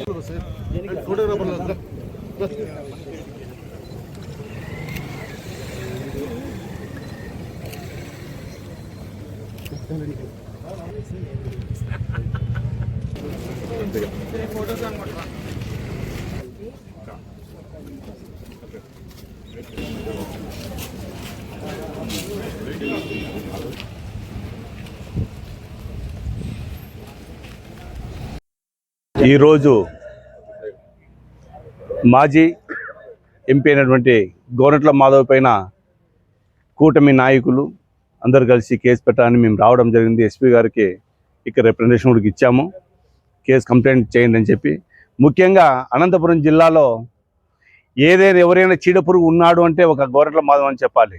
Photographer ఈరోజు మాజీ MP అయినటువంటి గోనట్ల మాధవ్ పైన కూటమి నాయకులు అందరు కలిసి కేసు పెట్టాలని మేము రావడం జరిగింది. ఎస్పీ గారికి ఇక్కడ రిప్రజెంటేషన్ కూడా ఇచ్చాము. కేసు కంప్లైంట్ చేయండి అని చెప్పి. ముఖ్యంగా అనంతపురం జిల్లాలో ఏదైనా ఎవరైనా చీడపురుగు ఉన్నాడు అంటే ఒక గోరట్ల మాధవ్ అని చెప్పాలి.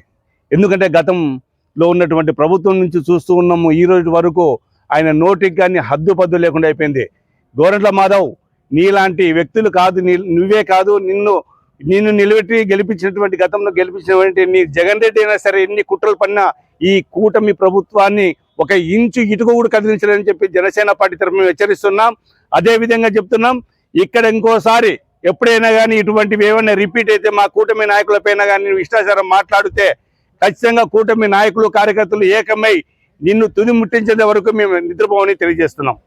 ఎందుకంటే గతంలో ఉన్నటువంటి ప్రభుత్వం నుంచి చూస్తూ ఉన్నాము. ఈ రోజు వరకు ఆయన నోటికి కానీ హద్దు పద్దు లేకుండా అయిపోయింది. గోరంట్ల మాధవ్ నీలాంటి వ్యక్తులు కాదు నీ- నువ్వే కాదు నిన్ను నిన్ను నిలబెట్టి గెలిపించినటువంటి గతంలో గెలిపించినటువంటి నీ జగన్ రెడ్డి అయినా సరే ఎన్ని కుట్రలు పడినా ఈ కూటమి ప్రభుత్వాన్ని ఒక ఇంచు ఇటుక కూడా కదిలించలేదని చెప్పి జనసేన పార్టీ తరఫున హెచ్చరిస్తున్నాం. అదేవిధంగా చెప్తున్నాం ఇక్కడ ఇంకోసారి ఎప్పుడైనా కానీ ఇటువంటివి ఏమైనా రిపీట్ అయితే మా కూటమి నాయకులపైన కానీ నువ్వు ఇష్టాచారం మాట్లాడితే ఖచ్చితంగా కూటమి నాయకులు కార్యకర్తలు ఏకమై నిన్ను తుది ముట్టించేంత వరకు మేము నిద్రపోవని తెలియజేస్తున్నాం.